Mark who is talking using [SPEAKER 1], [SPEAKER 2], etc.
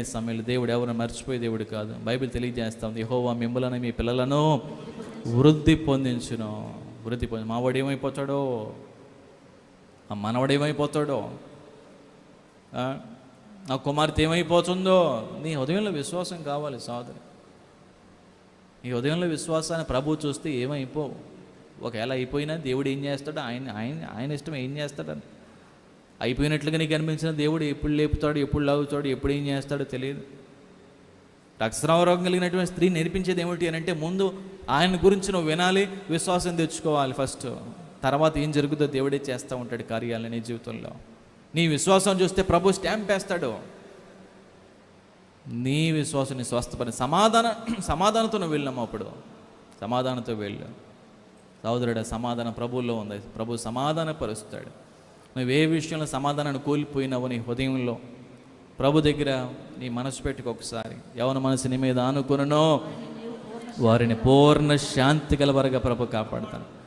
[SPEAKER 1] ఈ సమయంలో దేవుడు ఎవరు మర్చిపోయే దేవుడు కాదు. బైబిల్ తెలియజేస్తా ఉంది మిమ్మలను మీ పిల్లలను వృద్ధి పొందించును. వృద్ధి పొంది మావాడు ఏమైపోతాడో? ఆ మనవాడు ఏమైపోతాడో? ఆ? నా కుమార్తె ఏమైపోతుందో? నీ హృదయంలో విశ్వాసం కావాలి సోదరి. నీ హృదయంలో విశ్వాసాన్ని ప్రభు చూస్తే ఏమైపోవు? ఒకవేళ అయిపోయినా దేవుడు ఏం చేస్తాడు? ఆయన ఆయన ఆయన ఇష్టం ఏం చేస్తాడని. అయిపోయినట్లుగా నీకు అనిపించిన దేవుడు ఎప్పుడు లేపుతాడు ఎప్పుడు లాగుతాడు ఎప్పుడు ఏం చేస్తాడో తెలియదు. రక్తస్రావ కలిగినటువంటి స్త్రీ నేర్పించేది ఏమిటి అని అంటే ముందు ఆయన గురించి నువ్వు వినాలి విశ్వాసం తెచ్చుకోవాలి ఫస్ట్. తర్వాత ఏం జరుగుతుందో దేవుడే చేస్తూ ఉంటాడు కార్యాలను నీ జీవితంలో. నీ విశ్వాసం చూస్తే ప్రభు స్టాంప్ వేస్తాడు. నీ విశ్వాసాన్ని స్వస్థపడి సమాధాన సమాధానంతో నువ్వు వెళ్ళాము అప్పుడు. సమాధానంతో వెళ్ళు. సహోదరుడు సమాధానం ప్రభువులో ఉంది. ప్రభు సమాధానపరుస్తాడు. నువ్వు ఏ విషయంలో సమాధానాన్ని కోల్పోయినావు నీ హృదయంలో ప్రభు దగ్గర నీ మనసు పెట్టుకు ఒకసారి. ఎవరి మనసు నీ మీద ఆనుకునో వారిని పూర్ణ శాంతి కలవరగా ప్రభు కాపాడుతాను